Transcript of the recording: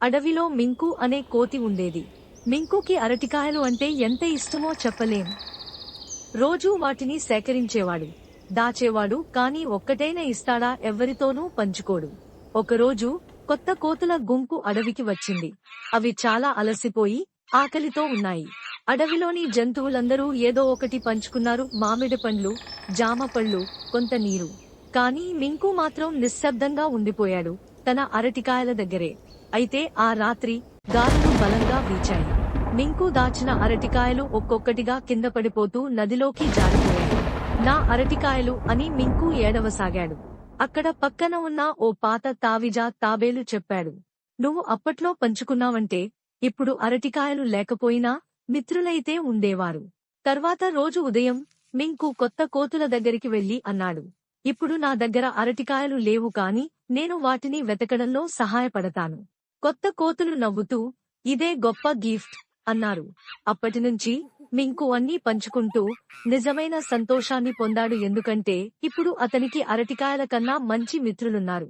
అడవిలో మింకు అనే కోతి ఉండేది. మింకుకి అరటికాయలు అంటే ఎంత ఇష్టమో చెప్పలేం. రోజూ వాటిని సేకరించేవాడు. దాచేవాడు కాని ఒక్కటైనా ఇస్తాడా ఎవ్వరితోనూ పంచుకోడు. ఒకరోజు కొత్త కోతుల గుంపు అడవికి వచ్చింది. అవి చాలా అలసిపోయి ఆకలితో ఉన్నాయి. అడవిలోని జంతువులందరూ ఏదో ఒకటి పంచుకున్నారు. మామిడి పండ్లు జామ పళ్ళు కొంత నీరు. కానీ మింకు మాత్రం నిశ్శబ్దంగా ఉండిపోయాడు. తన అరటికాయల దగ్గరే. అయితే ఆ రాత్రి గాలులు బలంగా వీచాయి. మింకు దాచిన అరటికాయలు ఒక్కొక్కటిగా కింద పడిపోతూ నదిలోకి జారిపోయాయి. నా అరటికాయలు అని మింకు ఏడవసాగాడు. అక్కడ పక్కన ఉన్న ఓ పాత తావిజా తాబేలు చెప్పాడు. నువ్వు అప్పట్లో పంచుకున్నావంటే ఇప్పుడు అరటికాయలు లేకపోయినా మిత్రులైతే ఉండేవారు. తర్వాత రోజు ఉదయం మింకు కొత్త కోతుల దగ్గరికి వెళ్ళి అన్నాడు. ఇప్పుడు నా దగ్గర అరటికాయలు లేవు కాని నేను వాటిని వెతకడంలో సహాయపడతాను. కొత్త కోతులు నవ్వుతూ ఇదే గొప్ప గిఫ్ట్ అన్నారు. అప్పటినుంచి మింకు అన్నీ పంచుకుంటూ నిజమైన సంతోషాన్ని పొందాడు ఎందుకంటే ఇప్పుడు అతనికి అరటికాయల కన్నా మంచి మిత్రులున్నారు.